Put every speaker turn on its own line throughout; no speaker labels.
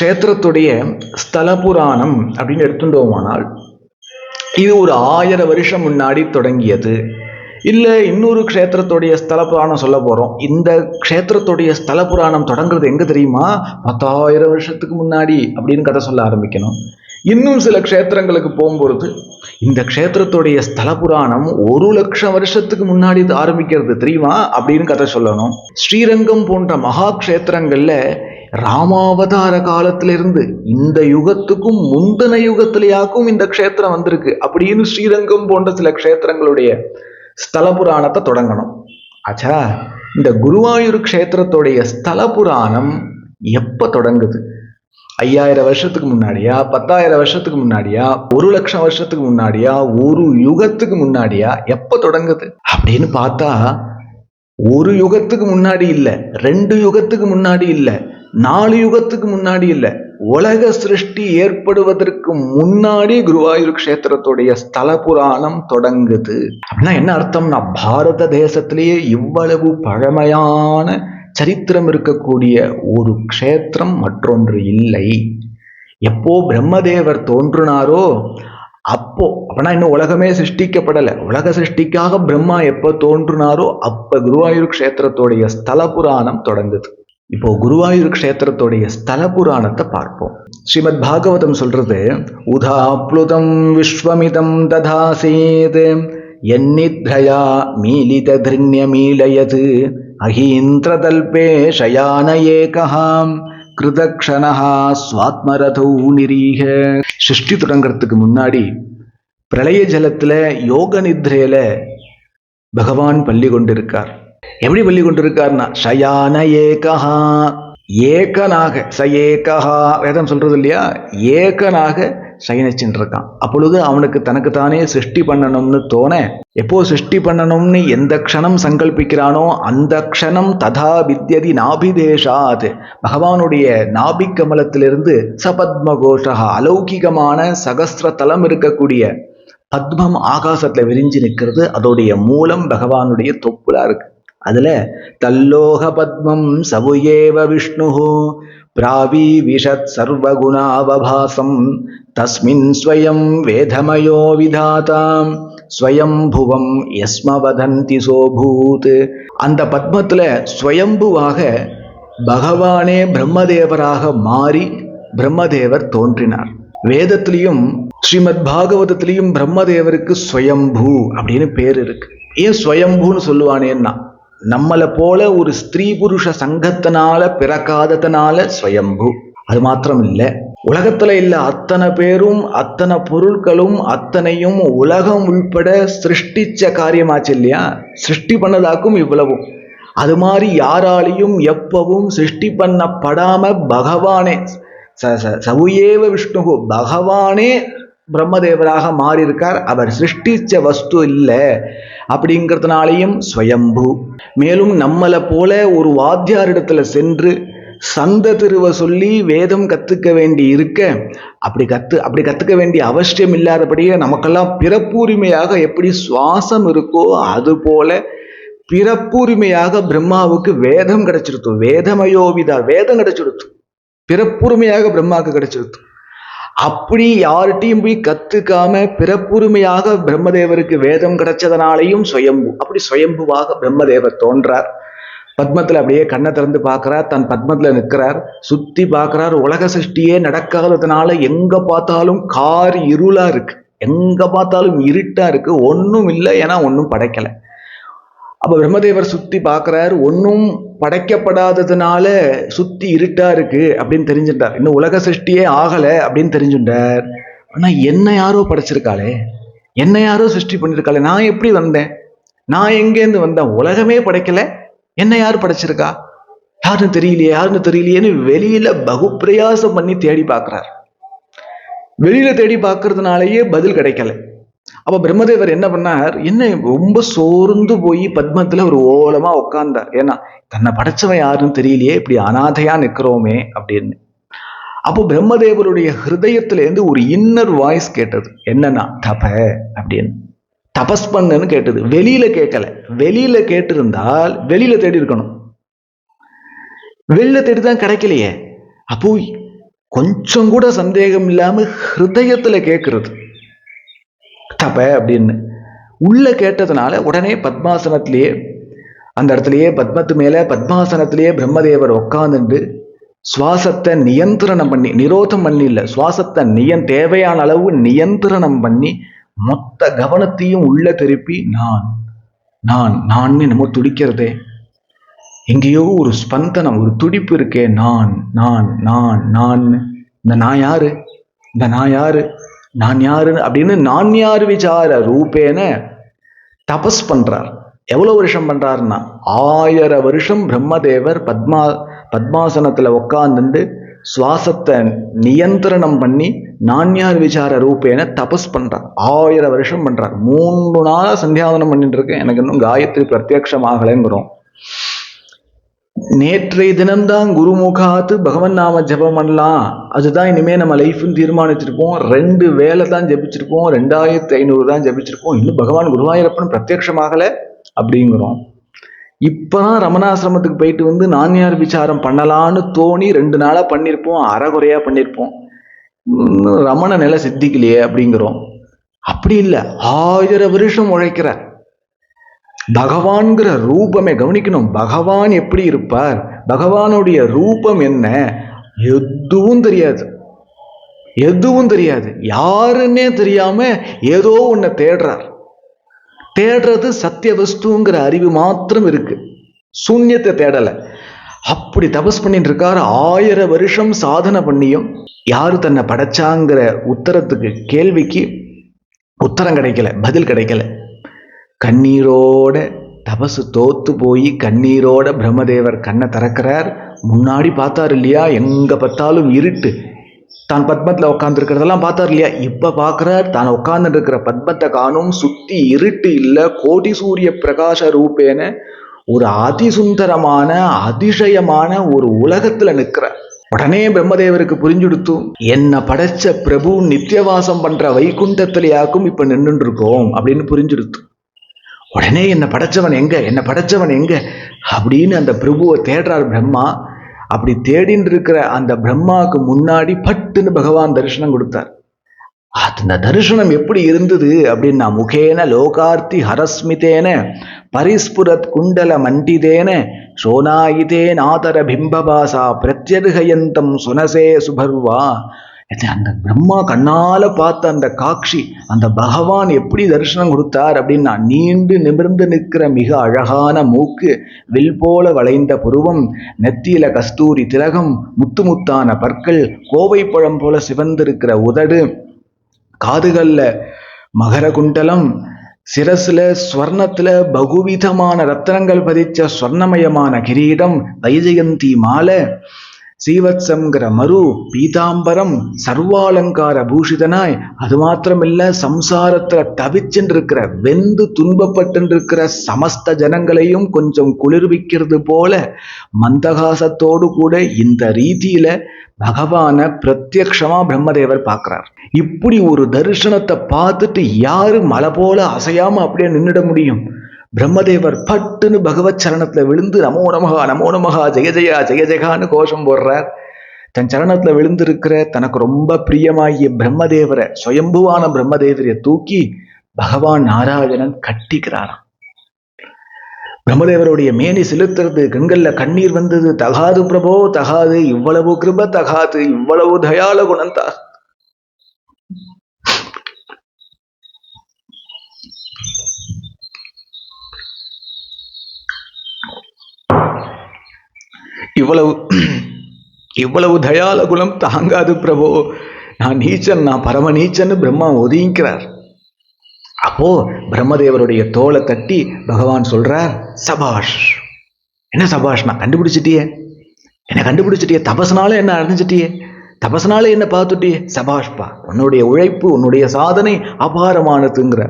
க்ஷேத்திரத்துடைய ஸ்தல புராணம் அப்படின்னு எடுத்துட்டோமானால் இது ஒரு ஆயிரம் வருஷம் முன்னாடி தொடங்கியது. இல்லை இன்னொரு க்ஷேத்திரத்துடைய ஸ்தல புராணம் சொல்ல போகிறோம் இந்த க்ஷேத்திரத்துடைய ஸ்தல புராணம் தொடங்குறது எங்கே தெரியுமா? பத்தாயிரம் வருஷத்துக்கு முன்னாடி அப்படின்னு கதை சொல்ல ஆரம்பிக்கணும். இன்னும் சில க்ஷேத்திரங்களுக்கு போகும்பொழுது இந்த க்ஷேத்திரத்துடைய ஸ்தல புராணம் ஒரு லட்சம் வருஷத்துக்கு முன்னாடி இது ஆரம்பிக்கிறது தெரியுமா? அப்படின்னு கதை சொல்லணும். ஸ்ரீரங்கம் போன்ற மகா க்ஷேத்திரங்களில் ராமாவதார காலத்திலிருந்து இந்த யுகத்துக்கும் முந்தின யுகத்திலேயாக்கும் இந்த க்ஷேத்திரம் வந்திருக்கு. அப்படின்னு ஸ்ரீரங்கம் போன்ற சில க்ஷேத்திரங்களுடைய ஸ்தல புராணத்தை தொடங்கணும். ஆச்சா இந்த குருவாயூர் க்ஷேத்திரத்துடைய ஸ்தல புராணம் எப்ப தொடங்குது? ஐயாயிரம் வருஷத்துக்கு முன்னாடியா? பத்தாயிரம் வருஷத்துக்கு முன்னாடியா? ஒரு லட்சம் வருஷத்துக்கு முன்னாடியா? ஒரு யுகத்துக்கு முன்னாடியா? எப்ப தொடங்குது? அப்படின்னு பார்த்தா ஒரு யுகத்துக்கு முன்னாடி இல்லை ரெண்டு யுகத்துக்கு முன்னாடி இல்லை நாலு யுகத்துக்கு முன்னாடி இல்லை. உலக சிருஷ்டி ஏற்படுவதற்கு முன்னாடி குருவாயூர் க்ஷேத்திரத்துடைய ஸ்தல புராணம் தொடங்குது. அப்படின்னா என்ன அர்த்தம்னா பாரத தேசத்திலேயே இவ்வளவு பழமையான சரித்திரம் இருக்கக்கூடிய ஒரு க்ஷேத்திரம் மற்றொன்று இல்லை. எப்போ பிரம்மதேவர் தோன்றினாரோ அப்போ அப்படின்னா இன்னும் உலகமே சிருஷ்டிக்கப்படலை. உலக சிருஷ்டிக்காக பிரம்மா எப்போ தோன்றினாரோ அப்போ குருவாயூர் க்ஷேத்திரத்துடைய ஸ்தல புராணம் தொடங்குது. இப்போ குருவாயூர் க்ஷேத்திரத்துடைய ஸ்தல புராணத்தை பார்ப்போம். ஸ்ரீமத் பாகவதம் சொல்றது உதாப்ளுதம் விஸ்வமிதம் ததாசேத் எந்நித்ரயா மீலித திருண்ய திருண்யமீலயது அகீந்திரதல்பே ஷயான ஏகஹாம் கிருதக்ஷணஹா ஸ்வாத்மரதௌ நிரீக சிருஷ்டி தொடங்குறதுக்கு முன்னாடி பிரளய ஜலத்துல யோக நித்ரையில பகவான் பள்ளி கொண்டிருக்கார். எப்படி பள்ளி கொண்டிருக்காருன்னா சயான ஏகஹா. ஏகனாக ச ஏகஹா வேதம் சொல்றது இல்லையா? ஏகனாக சயனிச்சுட்டு இருக்கான். அப்பொழுது அவனுக்கு தனக்கு தானே சிருஷ்டி பண்ணணும்னு தோண. எப்போ சிருஷ்டி பண்ணணும்னு எந்த க்ஷணம் சங்கல்பிக்கிறானோ அந்த க்ஷணம் ததா வித்யதி நாபிதேஷாத். பகவானுடைய நாபிக் கமலத்திலிருந்து சபத்ம கோஷா அலௌகிகமான சகஸ்திர தலம் இருக்கக்கூடிய பத்மம் ஆகாசத்துல விரிஞ்சு நிற்கிறது அதோடைய மூலம் பகவானுடைய தொப்புலா இருக்கு. அதுல தல்லோக பத்மம் சவுயேவ விஷ்ணு பிராவி விஷத் சர்வகுணாவபாசம். தஸ்மின் ஸ்வயம் வேதமயோ விதாதாம். ஸ்வயம்புவம் யஸ்ம வதந்தி சோபூத். அந்த பத்மத்தில் ஸ்வயம்புவாக பகவானே பிரம்மதேவராக மாறி பிரம்மதேவர் தோன்றினார். வேதத்திலையும் ஸ்ரீமத் பாகவதத்திலையும் பிரம்மதேவருக்கு ஸ்வயம்பூ அப்படின்னு பேர் இருக்கு. ஏன் ஸ்வயம்பூன்னு சொல்லுவானேன்னா நம்மளை போல ஒரு ஸ்திரீ புருஷ சங்கத்தினால பிறக்காததனால ஸ்வயம்பு. அது மாத்திரம் இல்லை உலகத்துல இல்ல அத்தனை பேரும் அத்தனை பொருட்களும் அத்தனையும் உலகம் உள்பட சிருஷ்டிச்ச காரியமாச்சு இல்லையா? சிருஷ்டி பண்ணதாக்கும் இவ்வளவும். அது மாதிரி யாராலையும் எப்பவும் சிருஷ்டி பண்ணப்படாம பகவானே ச ச- சவுயேவ விஷ்ணு பகவானே பிரம்மதேவராக மாறியிருக்கார். அவர் சிருஷ்டிச்ச வஸ்து இல்லை. அப்படிங்கிறதுனாலையும் ஸ்வயம்பு. மேலும் நம்மளை போல ஒரு வாத்தியாரிடத்துல சென்று சந்த திருவ சொல்லி வேதம் கத்துக்க வேண்டி இருக்க அப்படி கத்து அப்படி கத்துக்க வேண்டிய அவசியம் இல்லாதபடியே நமக்கெல்லாம் பிறப்புரிமையாக எப்படி சுவாசம் இருக்கோ அது போல பிறப்புரிமையாக பிரம்மாவுக்கு வேதம் கிடைச்சிருத்து வேதமயோவிதா வேதம் கிடைச்சிருத்து பிறப்புரிமையாக பிரம்மாவுக்கு கிடைச்சிருத்து அப்படி யார்கிட்டையும் போய் கத்துக்காம பிறப்புரிமையாக பிரம்மதேவருக்கு வேதம் கிடைச்சதனாலையும் சுயம்பு. அப்படி சுயம்புவாக பிரம்மதேவர் தோன்றார். பத்மத்தில் அப்படியே கண்ணை திறந்து பார்க்குறார். தன் பத்மத்தில் நிற்கிறார். சுத்தி பார்க்கறார். உலக சிருஷ்டியே நடக்காததுனால எங்க பார்த்தாலும் கார் இருளா இருக்கு. எங்க பார்த்தாலும் இருட்டா இருக்கு. ஒன்றும் இல்லை ஏன்னா ஒன்றும் படைக்கலை. அப்போ பிரம்மதேவர் சுற்றி பார்க்குறாரு ஒன்றும் படைக்கப்படாததுனால சுற்றி இருட்டா இருக்கு அப்படின்னு தெரிஞ்சுட்டார். இன்னும் உலக சிருஷ்டியே ஆகலை அப்படின்னு தெரிஞ்சுட்டார். ஆனால் என்ன யாரோ படைச்சிருக்காளே? என்ன யாரோ சிருஷ்டி பண்ணியிருக்காளே நான் எப்படி வந்தேன்? நான் எங்கேருந்து வந்தேன்? உலகமே படைக்கலை. என்ன யார் படைச்சிருக்கா? யாருன்னு தெரியலையே யாருன்னு தெரியலையேன்னு வெளியில பகுப்பிரயாசம் பண்ணி தேடி பார்க்குறார் வெளியில தேடி பார்க்கறதுனாலயே பதில் கிடைக்கல. அப்ப பிரம்மதேவர் என்ன பண்ணார்? என்ன ரொம்ப சோர்ந்து போய் பத்மத்துல ஒரு ஓலமா உட்கார்ந்தார் ஏன்னா தன்னை படைச்சவன் யாருன்னு தெரியலையே இப்படி அனாதையா நிக்கிறோமே அப்படின்னு. அப்போ பிரம்மதேவருடைய ஹிருதயத்துல இருந்து ஒரு இன்னர் வாய்ஸ் கேட்டது. என்னன்னா தப அப்படின்னு. தபஸ் பண்ணுன்னு கேட்டது. வெளியில கேட்கல. வெளியில கேட்டிருந்தால் வெளியில தேடி இருக்கணும். வெளியில தேடி தான் கிடைக்கலையே. அப்போ கொஞ்சம் கூட சந்தேகம் இல்லாம ஹிருதயத்துல கேட்கறது தப்ப அப்படின்னு. உள்ளே கேட்டதுனால உடனே பத்மாசனத்திலேயே அந்த இடத்துலையே பத்மத்து மேலே பத்மாசனத்திலேயே பிரம்மதேவர் உட்காந்துண்டு சுவாசத்தை நியந்திரணம் பண்ணி நிரோதம் பண்ணி இல்லை சுவாசத்தை நியன் தேவையான அளவு நியந்திரணம் பண்ணி மொத்த கவனத்தையும் உள்ள திருப்பி நான் நான் நான் நம்ம துடிக்கிறதே. எங்கேயோ ஒரு ஸ்பந்தனம் ஒரு துடிப்பு இருக்கே நான் நான் நான் நான் இந்த நான் யாரு? இந்த நான் யாரு? நான் யாரு அப்படின்னு நான் யார் விசார ரூபேன தபஸ் பண்றார். எவ்வளோ வருஷம் பண்றாருன்னா? ஆயிரம் வருஷம் பிரம்மதேவர் பத்மா பத்மாசனத்துல உட்காந்துட்டு சுவாசத்தை நியந்திரணம் பண்ணி நான்யார் விசார ரூபேன தபஸ் பண்றார். ஆயிரம் வருஷம் பண்றார். மூன்று நாளாக சந்தியாவனம் பண்ணிட்டு இருக்கேன். எனக்கு இன்னும் காயத்ரி பிரத்யக்ஷமாகலைங்கிறோம் நேற்றைய தினம்தான் குருமுகாத்து பகவன் நாம ஜபம் பண்ணலாம் அதுதான் இனிமே நம்ம லைஃப்னு தீர்மானிச்சிருப்போம். ரெண்டு வேலை தான் ஜபிச்சிருப்போம். ரெண்டாயிரத்தி ஐநூறு தான் ஜபிச்சிருப்போம். இன்னும் பகவான் குருவாயூரப்பன் பிரத்யக்ஷமாகலை அப்படிங்கிறோம். இப்பதான் ரமணாசிரமத்துக்கு போயிட்டு வந்து நான்யார் விசாரம் பண்ணலான்னு தோணி ரெண்டு நாளா பண்ணியிருப்போம் அறகுறையா பண்ணியிருப்போம் ரமண நிலை சித்திக்கலையே அப்படிங்கிறோம். அப்படி இல்லை. ஆயிரம் வருஷம் உழைக்கிறார் பகவான்கிற ரூபமே கவனிக்கணும். பகவான் எப்படி இருப்பார்? பகவானுடைய ரூபம் என்ன? எதுவும் தெரியாது. எதுவும் தெரியாது. யாருன்னே தெரியாம ஏதோ ஒன்று தேடுறார். தேடுறது சத்திய வஸ்துங்கிற அறிவு மாத்திரம் இருக்கு. சூன்யத்தை தேடலை. அப்படி தபஸ் பண்ணிட்டு இருக்காரு. ஆயிரம் வருஷம் சாதனை பண்ணியும் யார் தன்னை படைச்சாங்கிற உத்தரத்துக்கு கேள்விக்கு உத்தரம் கிடைக்கல பதில் கிடைக்கல. கண்ணீரோட தபசு தோத்து போய் கண்ணீரோட பிரம்மதேவர் கண்ணை திறக்கிறார். முன்னாடி பார்த்தார் இல்லையா? எங்கே பார்த்தாலும் இருட்டு. தான் பத்மத்தில் உட்காந்துருக்கிறதெல்லாம் பார்த்தார் இல்லையா? இப்போ பார்க்குறார் தான் உட்கார்ந்துட்டு இருக்கிற பத்மத்தை காணும் சுற்றி இருட்டு இல்லை கோடி சூரிய பிரகாச ரூபேன ஒரு அதிசுந்தரமான அதிசயமான ஒரு உலகத்தில் நிற்கிறார். உடனே பிரம்மதேவருக்கு புரிஞ்சுடுத்து என்னை படைச்ச பிரபு நித்தியவாசம் பண்ற வைகுண்டத்திலேயாக்கும் இப்ப நின்றுட்டு இருக்கோம் அப்படின்னு புரிஞ்சுடுத்து உடனே என்னை படைச்சவன் எங்க? என்னை படைச்சவன் எங்க? அப்படின்னு அந்த பிரபுவை தேடுறார் பிரம்மா. அப்படி தேடின்னு இருக்கிற அந்த பிரம்மாவுக்கு முன்னாடி பட்டுன்னு பகவான் தரிசனம் கொடுத்தார். அந்த தரிசனம் எப்படி இருந்தது அப்படின்னா முகேன லோகார்த்தி ஹரஸ்மிதேன பரிஸ்புரத் குண்டல மண்டிதேன சோனாயிதே நாதர பிம்பபாசா பிரத்யர்கயந்தம் சுனசே சுபர்வா அந்த பிரம்மா கண்ணால பார்த்த அந்த காட்சி அந்த பகவான் எப்படி தரிசனம் கொடுத்தார் அப்படின்னா நீண்டு நிமிர்ந்து நிற்கிற மிக அழகான மூக்கு வில் போல வளைந்த புருவம் நெத்தியில கஸ்தூரி திலகம் முத்து முத்தான பற்கள் கோவை பழம் போல சிவந்திருக்கிற உதடு காதுகள்ல மகர குண்டலம் சிரசுல ஸ்வர்ணத்துல பகுவிதமான ரத்தனங்கள் பதிச்ச ஸ்வர்ணமயமான கிரீடம் வைஜெயந்தி மாலை சீவத்சங்கிற மரு பீதாம்பரம் சர்வாலங்கார பூஷிதனாய் அது மாத்திரமில்ல சம்சாரத்துல தவிச்சுட்டு வெந்து துன்பப்பட்டு இருக்கிற சமஸ்த ஜனங்களையும் கொஞ்சம் குளிர்விக்கிறது போல மந்தகாசத்தோடு கூட இந்த ரீதியில பகவான பிரத்யக்ஷமா பிரம்மதேவர் பார்க்கிறார். இப்படி ஒரு தரிசனத்தை பார்த்துட்டு யாரு மலை போல அசையாம அப்படியே நின்றுட முடியும்? பிரம்மதேவர் பட்டுன்னு பகவத் சரணத்துல விழுந்து நமோ நமகா நமோ நமகா ஜெய ஜெயா ஜெய ஜெகான்னு கோஷம் போடுறார். தன் சரணத்துல விழுந்திருக்கிற தனக்கு ரொம்ப பிரியமாகிய பிரம்மதேவரை சுயம்புவான பிரம்மதேவரைய தூக்கி பகவான் நாராயணன் கட்டிக்கிறாராம். பிரம்மதேவருடைய மேனி செலுத்துறது கண்கள்ல கண்ணீர் வந்தது தகாது பிரபோ தகாது இவ்வளவு கிருப தகாது இவ்வளவு தயால குணந்தா இவ்வளவு இவ்வளவு தயால குலம் தாங்காது பிரபோ. நான் நீச்சன் நான் பரம நீச்சன்னு பிரம்மா ஒதுங்கிக்கிறார். அப்போ பிரம்மதேவருடைய தோலை தட்டி பகவான் சொல்றார் சபாஷ் என்ன சபாஷ் நான் கண்டுபிடிச்சிட்டியே? என்ன கண்டுபிடிச்சிட்டியே? தபசனால என்ன அடைஞ்சிட்டியே? தபசனால என்ன பார்த்துட்டியே? சபாஷ்பா உன்னுடைய உழைப்பு உன்னுடைய சாதனை அபாரமானதுங்கிற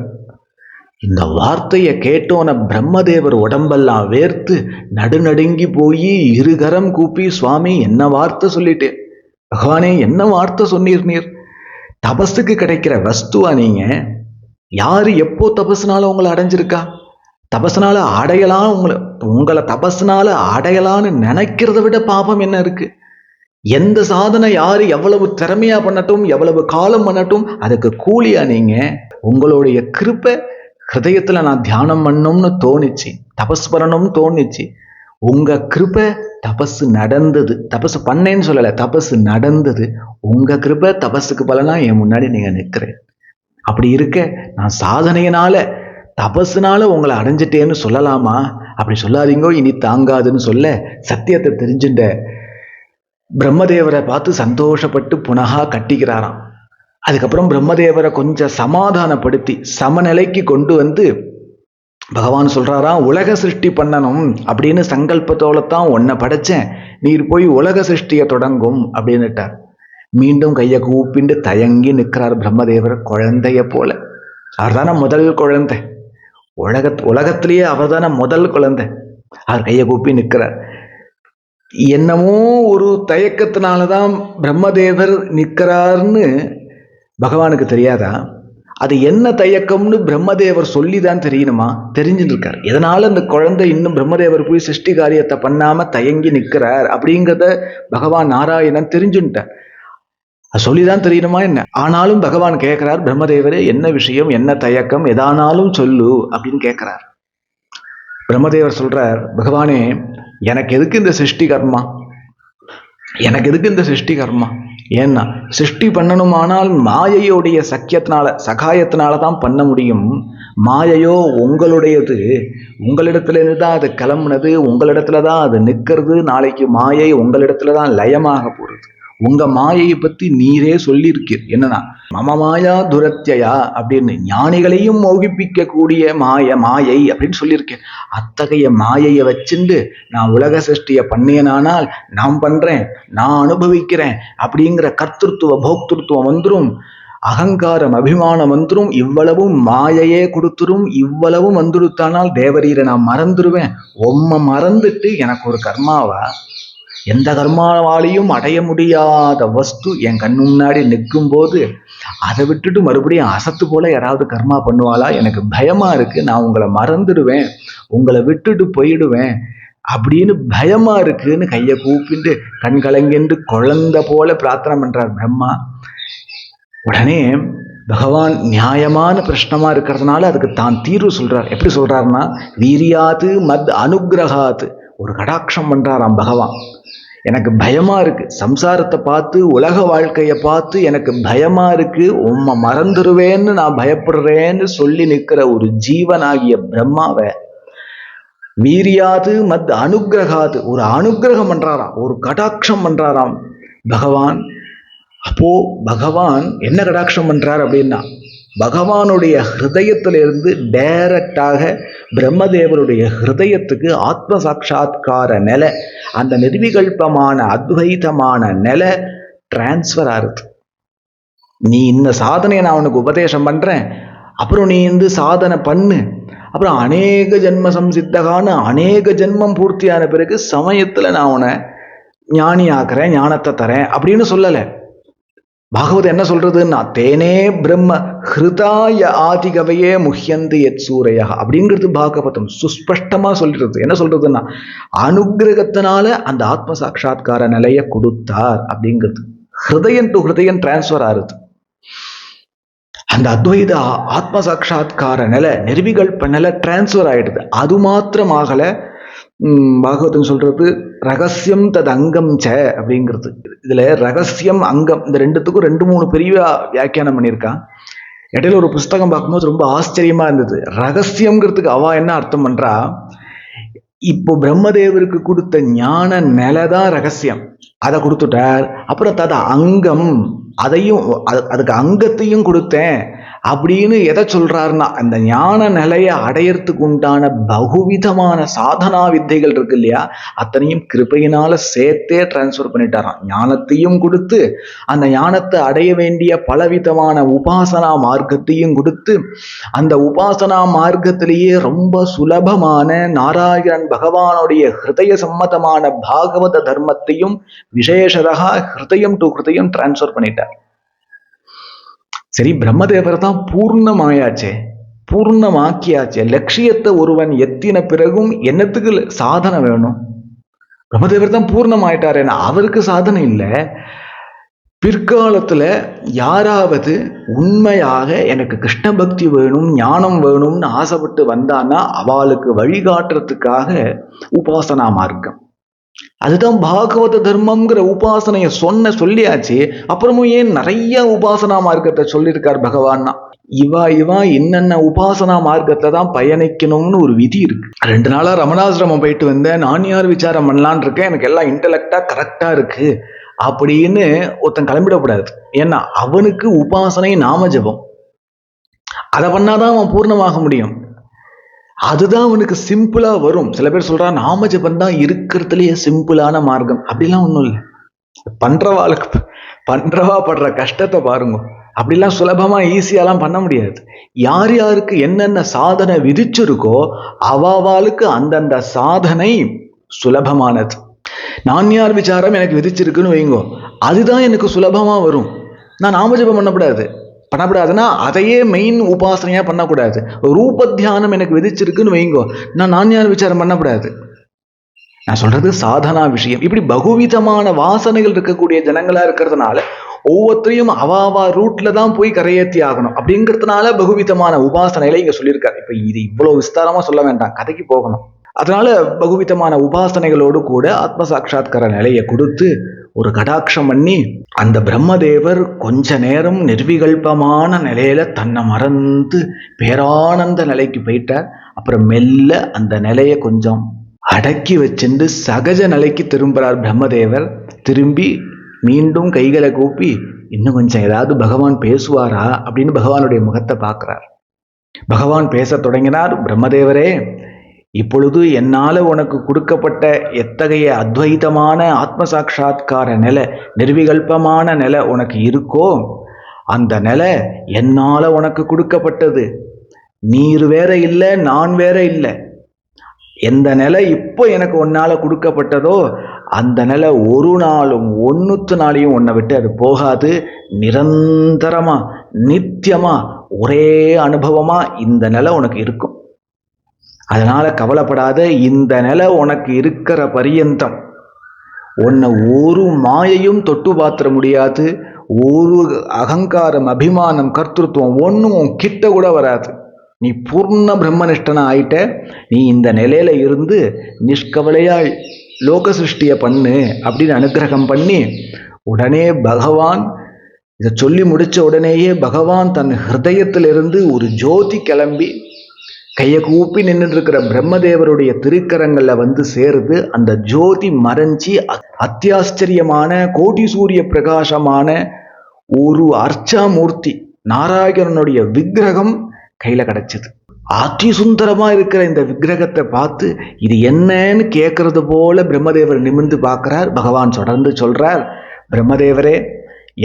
இந்த வார்த்தையை கேட்டோன பிரம்மதேவர் உடம்பெல்லாம் வேர்த்து நடுநடுங்கி போய் இருகரம் கூப்பி சுவாமி என்ன வார்த்தை சொல்லிட்டு பகவானே என்ன வார்த்தை சொன்னீர் நீர்? தபஸுக்கு கிடைக்கிற வஸ்துவா நீங்க? யாரு எப்போ தபஸ்னால உங்களை அடைஞ்சிருக்கா? தபஸ்னால அடையலாம் உங்களை உங்களை தபஸ்னால அடையலான்னு நினைக்கிறத விட பாபம் என்ன இருக்கு? எந்த சாதனை யாரு எவ்வளவு திறமையா பண்ணட்டும் எவ்வளவு காலம் பண்ணட்டும் அதுக்கு கூலியா நீங்க? உங்களுடைய கிருப்பை ஹிருதயத்துல நான் தியானம் பண்ணணும்னு தோணுச்சு தபஸ் பண்ணணும்னு தோணுச்சு உங்க கிருபை தபஸ் நடந்தது. தபஸ் பண்ணேன்னு சொல்லலை தபஸ் நடந்தது. உங்க கிருபை தபஸுக்கு பலனா என் முன்னாடி நீங்க நிற்கிறேன் அப்படி இருக்க நான் சாதனையினால தபஸுனால உங்களை அடைஞ்சிட்டேன்னு சொல்லலாமா? அப்படி சொல்லாதீங்கோ இனி தாங்காதுன்னு சொல்ல சத்தியத்தை தெரிஞ்சுட்ட பிரம்மதேவரை பார்த்து சந்தோஷப்பட்டு புனகா கட்டிக்கிறாராம். அதுக்கப்புறம் பிரம்மதேவரை கொஞ்சம் சமாதானப்படுத்தி சமநிலைக்கு கொண்டு வந்து பகவான் சொல்கிறாராம் உலக சிருஷ்டி பண்ணணும் அப்படின்னு சங்கல்பத்தோட தான் உன்னை படைச்சேன். நீர் போய் உலக சிருஷ்டியை தொடங்கும் அப்படின்னுட்டார். மீண்டும் கையை கூப்பிண்டு தயங்கி நிற்கிறார் பிரம்மதேவர் குழந்தைய போல. அவர் தானே முதல் குழந்தை. உலக உலகத்திலேயே அவர் தானே முதல் குழந்தை. அவர் கையை கூப்பி நிற்கிறார். என்னமோ ஒரு தயக்கத்தினால தான் பிரம்மதேவர் நிற்கிறார்னு பகவானுக்கு தெரியாதா? அது என்ன தயக்கம்னு பிரம்மதேவர் சொல்லி தான் தெரியணுமா? தெரிஞ்சுட்டு இருக்கார் எதனால அந்த குழந்தை இன்னும் பிரம்மதேவர் போய் சிருஷ்டி காரியத்தை பண்ணாம தயங்கி நிற்கிறார் அப்படிங்கிறத பகவான் நாராயணன் தெரிஞ்சுட்டார் சொல்லிதான் தெரியணுமா என்ன? ஆனாலும் பகவான் கேட்கிறார் பிரம்மதேவரே என்ன விஷயம்? என்ன தயக்கம்? எதானாலும் சொல்லு அப்படின்னு கேட்கிறார். பிரம்மதேவர் சொல்றார் பகவானே எனக்கு எதுக்கு இந்த சிருஷ்டி கர்மா? எனக்கு எதுக்கு இந்த சிருஷ்டி கர்மா? ஏன்னா சிருஷ்டி பண்ணணுமானால் மாயையோடைய சக்கியத்தினால சகாயத்தினால தான் பண்ண முடியும். மாயையோ உங்களுடையது. உங்களிடத்துலேருந்து தான் அது கிளம்புனது. உங்களிடத்துல தான் அது நிற்கிறது. நாளைக்கு மாயை உங்களிடத்துல தான் லயமாக போகிறது உங்க மாயையை பத்தி நீரே சொல்லியிருக்கீர். என்னன்னா மம மாயா துரத்தியா அப்படின்னு ஞானிகளையும் மோகிப்பிக்க கூடிய மாய மாயை அப்படின்னு சொல்லியிருக்கேன். அத்தகைய மாயையை வச்சுண்டு நான் உலக சிருஷ்டிய பண்ணேனானால் நான் பண்றேன் நான் அனுபவிக்கிறேன் அப்படிங்கிற கர்த்தத்துவ போக்திருத்துவம் வந்துடும் அகங்காரம் அபிமானம் வந்துடும் இவ்வளவும் மாயையே கொடுத்துரும். இவ்வளவும் வந்துடுத்தானால் தேவரீரை நான் மறந்துடுவேன் உம்மை மறந்துட்டு எனக்கு ஒரு கர்மாவா? எந்த கர்மாவாலையும் அடைய முடியாத வஸ்து என் கண்ணு முன்னாடி நிற்கும் போது அதை விட்டுட்டு மறுபடியும் அசத்து போல யாராவது கர்மா பண்ணுவாளா? எனக்கு பயமா இருக்கு. நான் உங்களை மறந்துடுவேன். உங்களை விட்டுட்டு போயிடுவேன். அப்படின்னு பயமா இருக்குன்னு கையை கூப்பிட்டு கண் கலங்கென்று குழந்த போல பிரார்த்தனை பண்றார் பிரம்மா. உடனே பகவான் நியாயமான பிரஷ்னமா இருக்கிறதுனால அதுக்கு தான் தீர்வு சொல்றார். எப்படி சொல்றாருன்னா வீரியாது மத் அனுகிரகாத்து ஒரு கடாட்சம் பண்ணுறாராம் பகவான். எனக்கு பயமாக இருக்குது சம்சாரத்தை பார்த்து உலக வாழ்க்கையை பார்த்து எனக்கு பயமாக இருக்குது உம்மை மறந்துடுவேன்னு நான் பயப்படுறேன்னு சொல்லி நிற்கிற ஒரு ஜீவனாகிய பிரம்மாவை மீறியாது மத் அனுகிரகாது. ஒரு அனுகிரகம் பண்ணுறாராம் ஒரு கடாட்சம் பண்ணுறாராம் பகவான். அப்போது பகவான் என்ன கடாட்சம் பண்ணுறார் அப்படின்னா பகவானுடைய ஹிருதயத்திலிருந்து டைரக்டாக பிரம்மதேவருடைய ஹிருதயத்துக்கு ஆத்ம சாட்சா்கார நிலை அந்த நிர்விகல்பமான அத்வைதமான நிலை டிரான்ஸ்ஃபர் ஆகுது. நீ இந்த சாதனையை நான் உனக்கு உபதேசம் பண்ணுறேன் அப்புறம் நீ வந்து சாதனை பண்ணு. அப்புறம் அநேக ஜென்ம சம்சித்தகான அநேக ஜென்மம் பூர்த்தியான பிறகு சமயத்தில் நான் உன ஞானி ஆக்குறேன் ஞானத்தை தரேன் அப்படின்னு சொல்லலை. பாகவதம் என்ன சொல்றதுன்னா தேனே பிரம்ம ஹிருதாய ஆதிகவையே முஹ்யந்து எத் சூரையா அப்படிங்கிறது பாகவதம் சுஸ்பஷ்டமா சொல்றது. என்ன சொல்றதுன்னா அனுகிரகத்தினால அந்த ஆத்ம சாட்சா்கார நிலையை கொடுத்தார் அப்படிங்கிறது. ஹிருதயம் டு ஹிருதயம் டிரான்ஸ்ஃபர் ஆறுது அந்த அத்வைத ஆத்ம சாட்சா்கார நிலை நிர்விகல்ப நிலை டிரான்ஸ்ஃபர் ஆயிடுது. அது மாத்திரம் பாகவதம் சொல்றது ரகசியம் தது அங்கம் ச அப்படிங்கிறது. இதுல ரகசியம் அங்கம் இந்த ரெண்டுத்துக்கும் ரெண்டு மூணு பெரிய வியாக்கியானம் பண்ணியிருக்கான் இடையில ஒரு புஸ்தகம் பார்க்கும்போது ரொம்ப ஆச்சரியமா இருந்தது. ரகசியம்ங்கிறதுக்கு அவா என்ன அர்த்தம் பண்றா? இப்போ பிரம்மதேவருக்கு கொடுத்த ஞான நிலைதான் ரகசியம். அதை கொடுத்துட்டார். அப்புறம் தத அங்கம் அதையும் அதுக்கு அங்கத்தையும் கொடுத்தேன். அப்படின்னு எதை சொல்றாருன்னா அந்த ஞான நிலையை அடையறதுக்கு உண்டான பகுவிதமான சாதனா வித்தைகள் இருக்கு இல்லையா? அத்தனையும் கிருப்பையினால சேர்த்தே டிரான்ஸ்ஃபர் பண்ணிட்டாராம். ஞானத்தையும் கொடுத்து அந்த ஞானத்தை அடைய வேண்டிய பலவிதமான உபாசனா மார்க்கத்தையும் கொடுத்து அந்த உபாசனா மார்க்கத்திலேயே ரொம்ப சுலபமான நாராயணன் பகவானுடைய ஹிருதய சம்மதமான பாகவத தர்மத்தையும் விசேஷதாக ஹிருதயம் டு ஹிருதயம் டிரான்ஸ்ஃபர் பண்ணிட்டார். சரி பிரம்மதேவர் தான் பூர்ணமாயாச்சே பூர்ணமாக்கியாச்சே. லட்சியத்தை ஒருவன் எத்தின பிறகும் என்னத்துக்கு சாதனை வேணும்? பிரம்மதேவர் தான் பூர்ணமாயிட்டார் ஏன்னா அவருக்கு சாதனை இல்லை. பிற்காலத்தில் யாராவது உண்மையாக எனக்கு கிருஷ்ண பக்தி வேணும் ஞானம் வேணும்னு ஆசைப்பட்டு வந்தான்னா அவளுக்கு வழிகாட்டுறதுக்காக உபாசனா மார்க்கம். அதுதான் பாகவத தர்மம்ங்கிற உபாசனைய சொன்ன சொல்லியாச்சு. அப்புறமும் ஏன் நிறைய உபாசனா மார்க்கத்தை சொல்லியிருக்கார் பகவான்னா இவா இவா என்னென்ன உபாசனா மார்க்கத்தை தான் பயணிக்கணும்னு ஒரு விதி இருக்கு. ரெண்டு நாளா ரமணாசிரமம் போயிட்டு வந்தேன். நான் யார் விசாரம் பண்ணலான் இருக்கேன். எனக்கு எல்லாம் இன்டலெக்டா கரெக்டா இருக்கு. அப்படின்னு ஒருத்தன் கிளம்பிடக்கூடாது. ஏன்னா அவனுக்கு உபாசனை நாம ஜபம். அதை பண்ணாதான் அவன் பூர்ணமாக முடியும். அதுதான் அவனுக்கு சிம்பிளாக வரும். சில பேர் சொல்கிறா நாம ஜபம் தான் இருக்கிறதுலேயே சிம்பிளான மார்க்கம். அப்படிலாம் ஒன்றும் இல்லை. பண்றவாளுக்கு பண்றவா படுற கஷ்டத்தை பாருங்க. அப்படிலாம் சுலபமாக ஈஸியாலாம் பண்ண முடியாது. யார் யாருக்கு என்னென்ன சாதனை விதிச்சிருக்கோ அவாவாளுக்கு அந்தந்த சாதனை சுலபமானது. நான் யார் விசாரம் எனக்கு விதிச்சிருக்குன்னு வைங்கோ. அதுதான் எனக்கு சுலபமாக வரும். நான் நாமஜபம் பண்ணக்கூடாது. பண்ணக்கூடாதுன்னா அதையே மெயின் உபாசனையாக பண்ணக்கூடாது. ரூப தியானம் எனக்கு விதிச்சிருக்குன்னு வைங்கோ. நான் நான் யார் விசாரம் பண்ணக்கூடாது. நான் சொல்றது சாதனா விஷயம். இப்படி பகுவிதமான வாசனைகள் இருக்கக்கூடிய ஜனங்களா இருக்கிறதுனால ஒவ்வொருத்தரையும் அவாவா ரூட்ல தான் போய் கரையேற்றி ஆகணும். அப்படிங்கிறதுனால பகுவிதமான உபாசனைகளை இங்க சொல்லியிருக்காரு. இப்ப இது இவ்வளவு விஸ்தாரமா சொல்ல வேண்டாம். கதைக்கு போகணும். அதனால பகுவிதமான உபாசனைகளோடு கூட ஆத்ம சாட்சா்கார நிலையை கொடுத்து ஒரு கடாட்சம் பண்ணி அந்த பிரம்மதேவர் கொஞ்ச நேரம் நிர்விகல்பமான நிலையில தன்னை மறந்து பேரானந்த நிலைக்கு போயிட்டார். அப்புறம் மெல்ல அந்த நிலையை கொஞ்சம் அடக்கி வச்சுட்டு சகஜ நிலைக்கு திரும்புகிறார் பிரம்மதேவர். திரும்பி மீண்டும் கைகளை கூப்பி இன்னும் கொஞ்சம் ஏதாவது பகவான் பேசுவாரா? அப்படின்னு பகவானுடைய முகத்தை பார்க்குறார். பகவான் பேச தொடங்கினார். பிரம்மதேவரே இப்பொழுது என்னால் உனக்கு கொடுக்கப்பட்ட எத்தகைய அத்வைதமான ஆத்ம சாட்சா்கார நிலை நிர்விகல்பமான நிலை உனக்கு இருக்கோ அந்த நிலை என்னால் உனக்கு கொடுக்கப்பட்டது. நீர் வேற இல்லை நான் வேற இல்லை. எந்த நிலை இப்போ எனக்கு உன்னால் கொடுக்கப்பட்டதோ அந்த நிலை ஒரு நாளும் ஒன்றுத்து நாளையும் உன்னை விட்டு அது போகாது. நிரந்தரமாக நித்தியமாக ஒரே அனுபவமாக இந்த நிலை உனக்கு இருக்கும். அதனால கவலைப்படாத இந்த நிலை உனக்கு இருக்கிற பரியந்தம். உன்னை ஒரு மாயையும் தொட்டு பாத்திர முடியாது. ஒரு அகங்காரம் அபிமானம் கர்த்தத்துவம் ஒன்றும் கிட்ட கூட வராது. நீ பூர்ண பிரம்மனிஷ்டனா ஆயிட்ட நீ இந்த நிலையில இருந்து நிஷ்கவலையா லோக சிருஷ்டியை பண்ணு அப்படின்னு அனுகிரகம் பண்ணி உடனே பகவான் இதை சொல்லி முடிச்ச உடனேயே பகவான் தன் ஹிருதயத்திலிருந்து ஒரு ஜோதி கிளம்பி கையை கூப்பி நின்றுட்டு இருக்கிற பிரம்மதேவருடைய திருக்கரங்கள்ல வந்து சேருது. அந்த ஜோதி மறைஞ்சி அத்தியாச்சரியமான கோடி சூரிய பிரகாசமான ஒரு அர்ச்சாமூர்த்தி நாராயணனுடைய விக்கிரகம் கையில கிடைச்சது. அதி சுந்தரமா இருக்கிற இந்த விக்கிரகத்தை பார்த்து இது என்னன்னு கேட்கறது போல பிரம்மதேவர் நிமிர்ந்து பார்க்கிறார். பகவான் தொடர்ந்து சொல்றார் பிரம்மதேவரே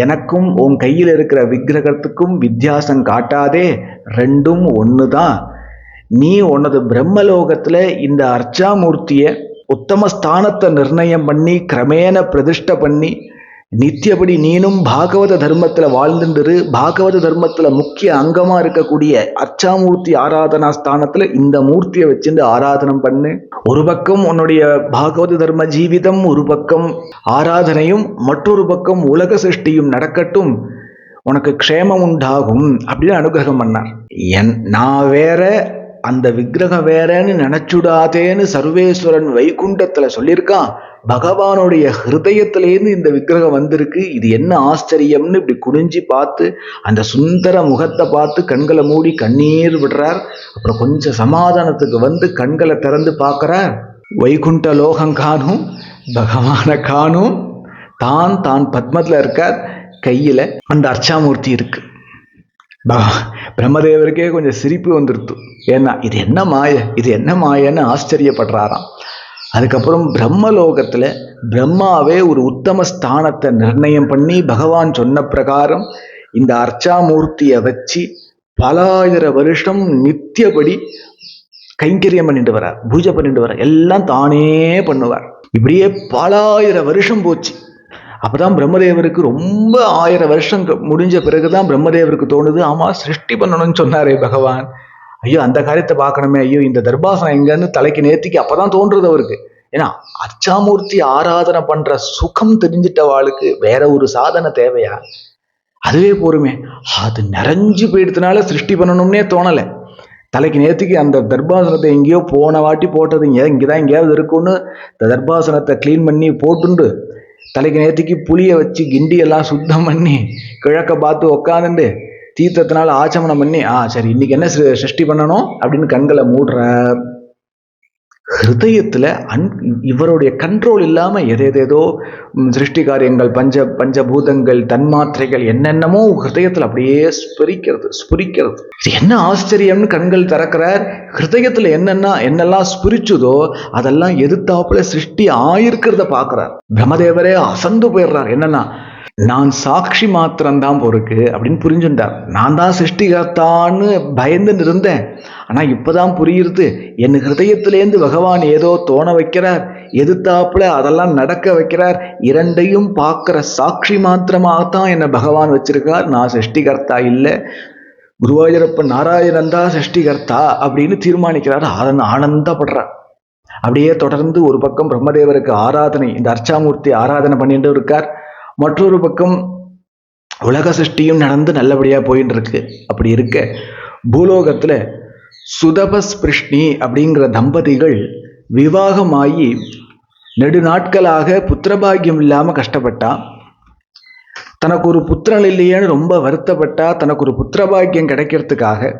எனக்கும் உன் கையில் இருக்கிற விக்கிரகத்துக்கும் வித்தியாசம் காட்டாதே ரெண்டும் ஒன்று தான் நீ உனது பிரம்மலோகத்துல இந்த அர்ச்சாமூர்த்திய உத்தம ஸ்தானத்தை நிர்ணயம் பண்ணி கிரமேண பிரதிஷ்ட பண்ணி நித்தியபடி நீனும் பாகவத தர்மத்துல வாழ்ந்துட்டு பாகவத தர்மத்துல முக்கிய அங்கமா இருக்கக்கூடிய அச்சாமூர்த்தி ஆராதனா ஸ்தானத்துல இந்த மூர்த்தியை வச்சுட்டு ஆராதனம் பண்ணு. ஒரு பக்கம் உன்னுடைய பாகவத தர்ம ஜீவிதம் ஒரு பக்கம் ஆராதனையும் மற்றொரு பக்கம் உலக சிருஷ்டியும் நடக்கட்டும் உனக்கு க்ஷேமம் உண்டாகும் அப்படின்னு அனுகிரகம் பண்ணார். என் நான் வேற அந்த விக்கிரகம் வேறேன்னு நினைச்சுடாதேன்னு சர்வேஸ்வரன் வைகுண்டத்துல சொல்லியிருக்கான். பகவானுடைய ஹிருதயத்திலேருந்து இந்த விக்கிரகம் வந்திருக்கு. இது என்ன ஆச்சரியம்னு இப்படி குனிஞ்சி பார்த்து அந்த சுந்தர முகத்தை பார்த்து கண்களை மூடி கண்ணீர் விடுறார். அப்புறம் கொஞ்சம் சமாதானத்துக்கு வந்து கண்களை திறந்து பார்க்குறார். வைகுண்ட லோகம் காணும் பகவான காணும். தான் தான் பத்மத்தில் இருக்கார். கையில் அந்த அர்ச்சாமூர்த்தி இருக்குது பிரம்மதேவருக்கே கொஞ்சம் சிரிப்பு வந்துருத்து. ஏன்னா இது என்ன மாய? இது என்ன மாயன்னு ஆச்சரியப்படுறாராம். அதுக்கப்புறம் பிரம்மலோகத்தில் பிரம்மாவே ஒரு உத்தம ஸ்தானத்தை நிர்ணயம் பண்ணி பகவான் சொன்ன பிரகாரம் இந்த அர்ச்சாமூர்த்தியை வச்சு பலாயிரம் வருஷம் நித்தியபடி கைங்கரியம் பண்ணிட்டு வரார் பூஜை பண்ணிட்டு வரார் எல்லாம் தானே பண்ணுவார். இப்படியே பலாயிரம் வருஷம் போச்சு. அப்போதான் பிரம்மதேவருக்கு ரொம்ப ஆயிரம் வருஷம் முடிஞ்ச பிறகுதான் பிரம்மதேவருக்கு தோணுது. ஆமா சிருஷ்டி பண்ணணும்னு சொன்னாரே பகவான். ஐயோ அந்த காரியத்தை பார்க்கணுமே. ஐயோ இந்த தர்பாசனம் எங்கன்னு தலைக்கு நேர்த்திக்கு அப்பதான் தோன்றுறது அவருக்கு. ஏன்னா அர்ச்சாமூர்த்தி ஆராதனை பண்ற சுகம் தெரிஞ்சிட்டவாளுக்கு வேற ஒரு சாதனை தேவையா? அதுவே போருமே. அது நிறைஞ்சு போயிடுறதுனால சிருஷ்டி பண்ணணும்னே தோணலை. தலைக்கு நேற்றுக்கு அந்த தர்பாசனத்தை எங்கேயோ போன வாட்டி போட்டது இங்கே இங்கே தான் எங்கேயாவது இருக்குன்னு இந்த தர்பாசனத்தை க்ளீன் பண்ணி போட்டுண்டு தலைக்கு நேற்றுக்கு புளியை வச்சு கிண்டியெல்லாம் சுத்தம் பண்ணி கிழக்க பார்த்து உக்காந்துண்டு தீர்த்தத்தினால ஆச்சமனம் பண்ணி ஆ சரி இன்னைக்கு என்ன சிருஷ்டி பண்ணணும்? அப்படின்னு கண்களை மூடுற ஹிருதயத்தில் அன் இவருடைய கண்ட்ரோல் இல்லாமல் எதேதேதோ சிருஷ்டி காரியங்கள் பஞ்ச பஞ்சபூதங்கள் தன்மாத்திரைகள் என்னென்னமோ ஹிருதயத்தில் அப்படியே ஸ்புரிக்கிறது ஸ்புரிக்கிறது. இது என்ன ஆச்சரியம்னு கண்கள் திறக்கிறார்? ஹிருதயத்தில் என்னென்ன என்னெல்லாம் ஸ்புரிச்சுதோ அதெல்லாம் எதிர்த்தாப்புல சிருஷ்டி ஆயிருக்கிறத பார்க்குறார். பிரம்மதேவரே அசந்து போயிடுறார். என்னென்னா நான் சாட்சி மாத்திரம்தான் பொறுக்கு அப்படின்னு புரிஞ்சுட்டார். நான் தான் சிருஷ்டிகர்த்தான்னு பயந்துன்னு இருந்தேன் ஆனால் இப்போதான் புரியுறது என் ஹிருதயத்திலேருந்து பகவான் ஏதோ தோண வைக்கிறார். எதிர்த்தாப்புல அதெல்லாம் நடக்க வைக்கிறார். இரண்டையும் பார்க்குற சாட்சி மாத்திரமாகத்தான் என்னை பகவான் வச்சிருக்கார். நான் சிருஷ்டிகர்த்தா இல்லை. குருவாயூரப்பன் நாராயணன் தான் சிருஷ்டிகர்த்தா அப்படின்னு தீர்மானிக்கிறார். அதன் ஆனந்தப்படுறார். அப்படியே தொடர்ந்து ஒரு பக்கம் பிரம்மதேவருக்கு ஆராதனை இந்த அர்ச்சாமூர்த்தி ஆராதனை பண்ணிட்டு இருக்கார். மற்றொரு பக்கம் உலக சிருஷ்டியும் நடந்து நல்லபடியாக போயின்னு இருக்கு அப்படி இருக்க பூலோகத்தில் சுதபஸ்பிருஷ்ணி அப்படிங்கிற தம்பதிகள் விவாகமாகி நெடுநாட்களாக புத்திரபாகியம் இல்லாமல் கஷ்டப்பட்டா. தனக்கு ஒரு புத்திரன் இல்லையேன்னு ரொம்ப வருத்தப்பட்டா. தனக்கு ஒரு புத்திரபாகியம் கிடைக்கிறதுக்காக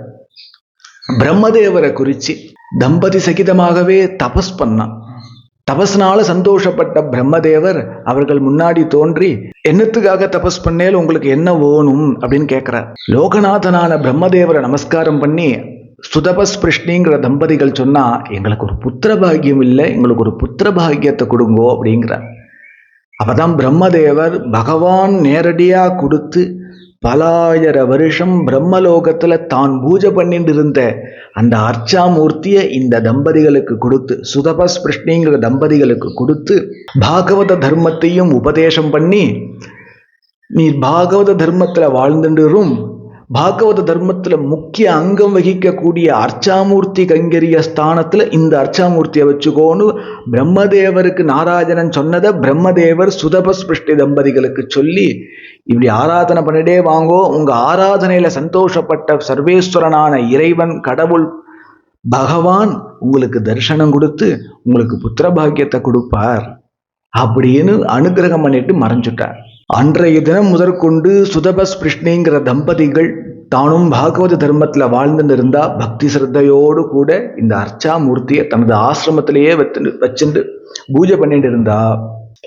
பிரம்மதேவரை குறித்து தம்பதி சகிதமாகவே தபஸ் பண்ணான் தபஸ்னால சந்தோஷப்பட்ட பிரம்மதேவர் அவர்கள் முன்னாடி தோன்றி என்னத்துக்காக தபஸ் பண்ணேல் உங்களுக்கு என்ன வேணும்? அப்படின்னு கேட்கிறார். லோகநாதனான பிரம்மதேவரை நமஸ்காரம் பண்ணி சுதபஸ் பிருஷ்ணிங்கிற தம்பதிகள் சொன்னா எங்களுக்கு ஒரு புத்திர பாகியம் இல்லை எங்களுக்கு ஒரு புத்திர பாகியத்தை கொடுங்கோ அப்படிங்கிறார். அப்பதான் பிரம்மதேவர் பகவான் நேரடியாக கொடுத்து பலாயிர வருஷம் பிரம்மலோகத்துல தான் பூஜை பண்ணிட்டு இருந்த அந்த அர்ச்சாமூர்த்தியை இந்த தம்பதிகளுக்கு கொடுத்து சுதபஸ் பிருஷ்ணிங்கிற தம்பதிகளுக்கு கொடுத்து பாகவத தர்மத்தையும் உபதேசம் பண்ணி நீ பாகவத தர்மத்தில் வாழ்ந்துடும் பாகவத தர்மத்துல முக்கிய அங்கம் வகிக்கக்கூடிய அர்ச்சாமூர்த்தி கைங்கரிய ஸ்தானத்துல இந்த அர்ச்சாமூர்த்தியை வச்சுக்கோன்னு பிரம்மதேவருக்கு நாராஜனன் சொன்னதை பிரம்மதேவர் சுதபஸ்பிருஷ்டி தம்பதிகளுக்கு சொல்லி இப்படி ஆராதனை பண்ணிட்டே வாங்கோ உங்க ஆராதனையில சந்தோஷப்பட்ட சர்வேஸ்வரனான இறைவன் கடவுள் பகவான் உங்களுக்கு தரிசனம் கொடுத்து உங்களுக்கு புத்திர பாக்கியத்தை கொடுப்பார் அப்படின்னு அனுகிரகம் பண்ணிட்டு மறைஞ்சுட்டார். அன்றைய தினம் முதற்கொண்டு சுதபஸ் கிருஷ்ணிங்கிற தம்பதிகள் தானும் பாகவத தர்மத்துல வாழ்ந்துட்டு இருந்தா பக்தி சிரத்தையோடு கூட இந்த அர்ச்சா மூர்த்தியை தனது ஆசிரமத்திலேயே வச்சு வச்சுட்டு பூஜை பண்ணிட்டு இருந்தா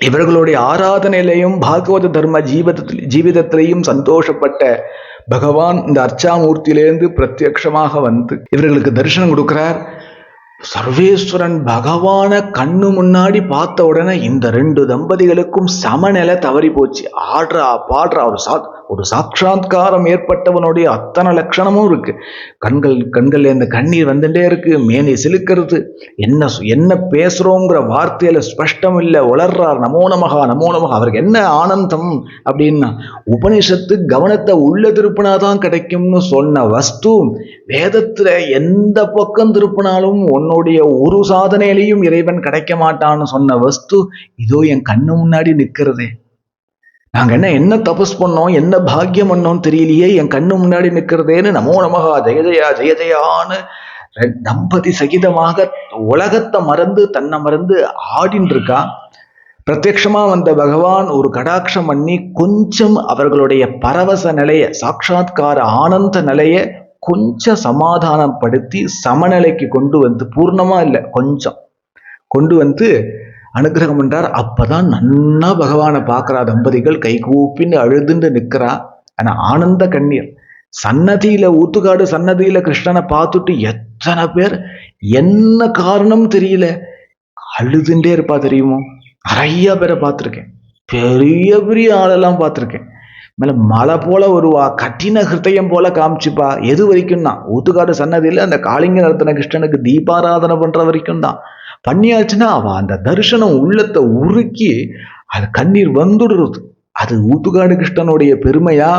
இவர்களுடைய ஆராதனையிலையும் பாகவத தர்ம ஜீவிதத்தில் ஜீவிதத்திலையும் சந்தோஷப்பட்ட பகவான் இந்த அர்ச்சாமூர்த்தியிலேருந்து பிரத்யக்ஷமாக வந்து இவர்களுக்கு தரிசனம் கொடுக்கிறார். சர்வேஸ்வரன் பகவான கண்ணு முன்னாடி பார்த்த உடனே இந்த ரெண்டு தம்பதிகளுக்கும் சமநிலை தவறி போச்சு ஆடுறா பாடுறா ஒரு சாத் ஒரு சாட்சாத்காரம் ஏற்பட்டவனுடைய அத்தனை லட்சணமும் இருக்கு. கண்கள் கண்களில் இந்த கண்ணீர் வந்துட்டே இருக்கு. மேனி சிலுக்கிறது. என்ன என்ன பேசுறோங்கிற வார்த்தையில ஸ்பஷ்டம் இல்லை. உளர்றார். நமோ நமகா நமோ நமகா அவருக்கு என்ன ஆனந்தம் அப்படின்னா உபனிஷத்து கவனத்தை உள்ள திருப்பினாதான் கிடைக்கும்னு சொன்ன வஸ்து வேதத்துல எந்த பக்கம் திருப்பினாலும் உன்னுடைய ஒரு சாதனையிலையும் இறைவன் கிடைக்க மாட்டான்னு சொன்ன வஸ்து இதோ என் கண்ணு முன்னாடி நிற்கிறதே. நாங்க என்ன என்ன தபஸ் பண்ணோம் என்ன பாக்கியம் பண்ணோம் தெரியலையே என் கண்ணு முன்னாடி நிற்கிறதேன்னு நமோ நமகா ஜெயஜயா ஜெயஜயான்னு தம்பதி சகிதமாக உலகத்தை மறந்து தன்னை மறந்து ஆடின்னு இருக்கா பிரத்யக்ஷமா வந்த பகவான் ஒரு கடாட்சம் பண்ணி கொஞ்சம் அவர்களுடைய பரவச நிலையை சாட்சாத்கார ஆனந்த நிலையை கொஞ்சம் சமாதானப்படுத்தி சமநிலைக்கு கொண்டு வந்து பூர்ணமா இல்லை கொஞ்சம் கொண்டு வந்து அனுகிரகம் என்றார். அப்பதான் நன்னா பகவானை பார்க்குறா. தம்பதிகள் கை கூப்பின்னு நிற்கிறா ஆனா ஆனந்த கண்ணீர். சன்னதியில ஊத்துக்காடு சன்னதியில கிருஷ்ணனை பார்த்துட்டு எத்தனை பேர் என்ன காரணம் தெரியல. அழுதுண்டே இருப்பா தெரியுமோ? நிறைய பேரை பார்த்துருக்கேன். பெரிய பெரிய ஆளெல்லாம் பார்த்துருக்கேன். மேல மலை போல வருவா. கட்டின ஹிருதயம் போல காமிச்சுப்பா. எது வரைக்கும் தான் ஊத்துக்காடு சன்னதியில் அந்த காளிங்க நடத்தின கிருஷ்ணனுக்கு தீபாராதனை பண்ற வரைக்கும் தான் பண்ணியாச்சுன்னா அவன் அந்த தரிசனம் உள்ளத்தை உருக்கி அது கண்ணீர் வந்துடுறது. அது ஊத்துக்காடு கிருஷ்ணனுடைய பெருமையா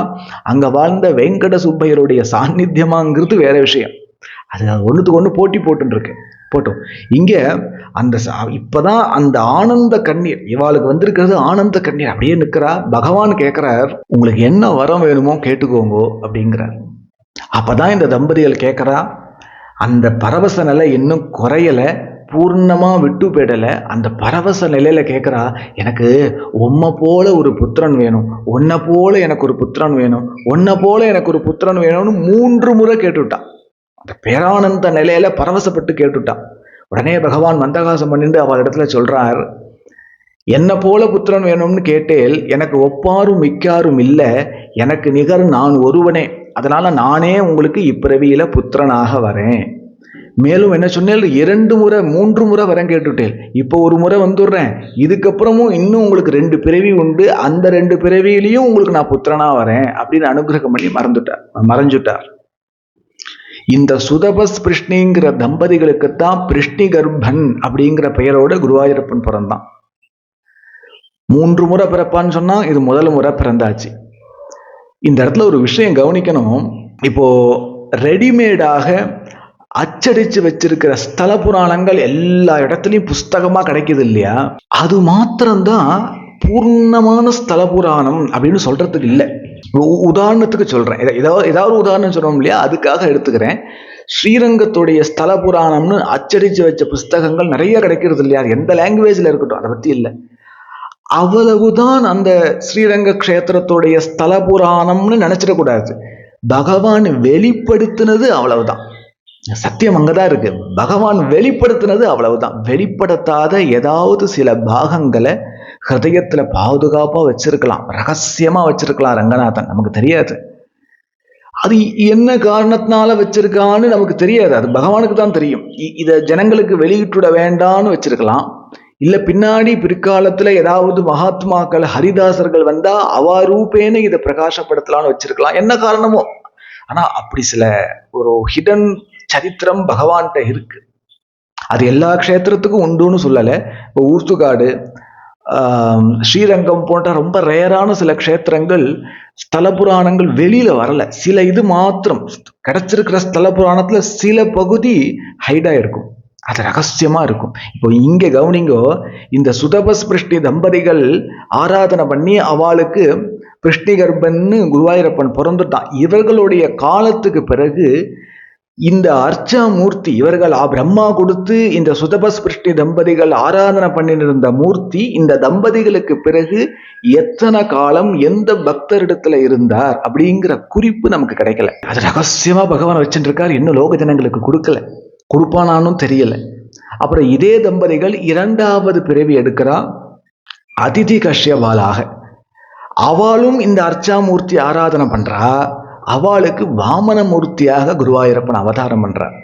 அங்க வாழ்ந்த வெங்கட சுப்பையருடைய சாநித்தியமாங்கிறது வேற விஷயம். அது ஒன்றுத்துக்கு ஒன்று போட்டி போட்டுருக்கு போட்டோம். இங்கே அந்த இப்போதான் அந்த ஆனந்த கண்ணீர் இவாளுக்கு வந்திருக்கிறது ஆனந்த கண்ணீர். அப்படியே நிற்கிறா பகவான் கேட்குறார் உங்களுக்கு என்ன வரம் வேணுமோ கேட்டுக்கோங்கோ அப்படிங்கிறார். அப்பதான் இந்த தம்பதிகள் கேட்குறா அந்த பரவச நிலை இன்னும் குறையலை. பூர்ணமாக விட்டு போயிடலை. அந்த பரவச நிலையில் கேட்குறா எனக்கு உம்மை போல ஒரு புத்திரன் வேணும். உன்னை போல எனக்கு ஒரு புத்திரன் வேணும். உன்னை போல எனக்கு ஒரு புத்திரன் வேணும்னு மூன்று முறை கேட்டுவிட்டான் அந்த பேரானந்த நிலையில பரவசப்பட்டு கேட்டுவிட்டான் உடனே பகவான் மந்தகாசம் பண்ணிட்டு அவள் இடத்துல சொல்கிறார் என்னை போல புத்திரன் வேணும்னு கேட்டேல் எனக்கு ஒப்பாரும் மிக்காரும் இல்லை. எனக்கு நிகர் நான் ஒருவனே. அதனால நானே உங்களுக்கு இப்பிறவியில புத்திரனாக வரேன். மேலும் என்ன சொன்னேன்? இரண்டு முறை மூன்று முறை வரேன் கேட்டுட்டேன். இப்போ ஒரு முறை வந்துடுறேன். இதுக்கப்புறமும் இன்னும் உங்களுக்கு ரெண்டு பிறவி உண்டு. அந்த ரெண்டு பிறவியிலையும் உங்களுக்கு நான் புத்திரனா வரேன் அப்படின்னு அனுகிரகம் பண்ணி மறந்துட்டார். மறைஞ்சுட்டார். இந்த சுதபஸ் பிருஷ்ணிங்கிற தம்பதிகளுக்குத்தான் பிருஷ்ணி கர்ப்பன் அப்படிங்கிற பெயரோட குருவாயூரப்பன் பிறந்தான். மூன்று முறை பிறப்பான்னு சொன்னா இது முதல் முறை பிறந்தாச்சு. இந்த இடத்துல ஒரு விஷயம் கவனிக்கணும். இப்போ ரெடிமேடாக அச்சடிச்சு வச்சிருக்கிற ஸ்தல புராணங்கள் எல்லா இடத்துலையும் புஸ்தகமா கிடைக்குது இல்லையா? அது மாத்திரம்தான் பூர்ணமான ஸ்தல புராணம் அப்படின்னு சொல்றதுக்கு இல்லை. உ- உதாரணத்துக்கு சொல்றேன். ஏதாவது ஏதாவது ஒரு உதாரணம் சொல்றோம் இல்லையா? அதுக்காக எடுத்துக்கிறேன். ஸ்ரீரங்கத்துடைய ஸ்தல புராணம்னு அச்சடிச்சு வச்ச புஸ்தகங்கள் நிறைய கிடைக்கிறது இல்லையா? அது எந்த லாங்குவேஜ்ல இருக்கட்டும் அதை பத்தி இல்லை. அவ்வளவுதான் அந்த ஸ்ரீரங்க க்ஷேத்திரத்துடைய ஸ்தல புராணம்னு நினைச்சிடக்கூடாது. பகவான் வெளிப்படுத்தினது அவ்வளவுதான். சத்தியம் அங்கதான் இருக்கு. பகவான் வெளிப்படுத்தினது அவ்வளவுதான். வெளிப்படுத்தாத ஏதாவது சில பாகங்களை ஹிரதயத்துல பாதுகாப்பா வச்சிருக்கலாம். ரகசியமா வச்சிருக்கலாம் ரங்கநாதன். நமக்கு தெரியாது. அது என்ன காரணத்தினால வச்சிருக்கான்னு நமக்கு தெரியாது. அது பகவானுக்கு தான் தெரியும். இதை ஜனங்களுக்கு வெளியிட்டுட வேண்டாம்னு வச்சிருக்கலாம். இல்லை பின்னாடி பிற்காலத்துல ஏதாவது மகாத்மாக்கள் ஹரிதாசர்கள் வந்தா அவா ரூபேன்னு இதை பிரகாசப்படுத்தலாம்னு வச்சிருக்கலாம். என்ன காரணமோ? ஆனா அப்படி சில ஒரு ஹிடன் சரித்திரம் பகவான்கிட்ட இருக்கு. அது எல்லா க்ஷேத்திரத்துக்கும் உண்டுன்னு சொல்லலை. இப்போ ஊர்த்துக்காடு ஸ்ரீரங்கம் போன்ற ரொம்ப ரேரான சில க்ஷேத்திரங்கள் ஸ்தல புராணங்கள் வெளியில வரல. சில இது மாத்திரம் கிடைச்சிருக்கிற ஸ்தல புராணத்துல சில பகுதி ஹைடா இருக்கும் அது ரகசியமா இருக்கும். இப்போ இங்க கவனிங்கோ இந்த சுதபஸ் பிருஷ்டி தம்பதிகள் ஆராதனை பண்ணி அவளுக்கு பிருஷ்டி கர்ப்பன்னு குருவாயூரப்பன் பிறந்துட்டான். இவர்களுடைய காலத்துக்கு பிறகு இந்த அர்ச்சாமூர்த்தி இவர்கள் ஆ- பிரம்மா கொடுத்து இந்த சுதபஸ்பிருஷ்டி தம்பதிகள் ஆராதனை பண்ணியிருந்த மூர்த்தி இந்த தம்பதிகளுக்கு பிறகு எத்தனை காலம் எந்த பக்தரிடத்துல இருந்தார் அப்படிங்கிற குறிப்பு நமக்கு கிடைக்கல. அது ரகசியமா பகவான் வச்சுருக்கார் இன்னும் லோக ஜனங்களுக்கு கொடுக்கல. கொடுப்பானானும் தெரியல. அப்புறம் இதே தம்பதிகள் இரண்டாவது பிறவி எடுக்கிறா அதிதி கஷ்யவாலாக அவளும் இந்த அர்ச்சாமூர்த்தி ஆராதனை பண்றா அவளுக்கு வாமன மூர்த்தியாக குருவாயூரப்பன் அவதாரம் பண்ணுறார்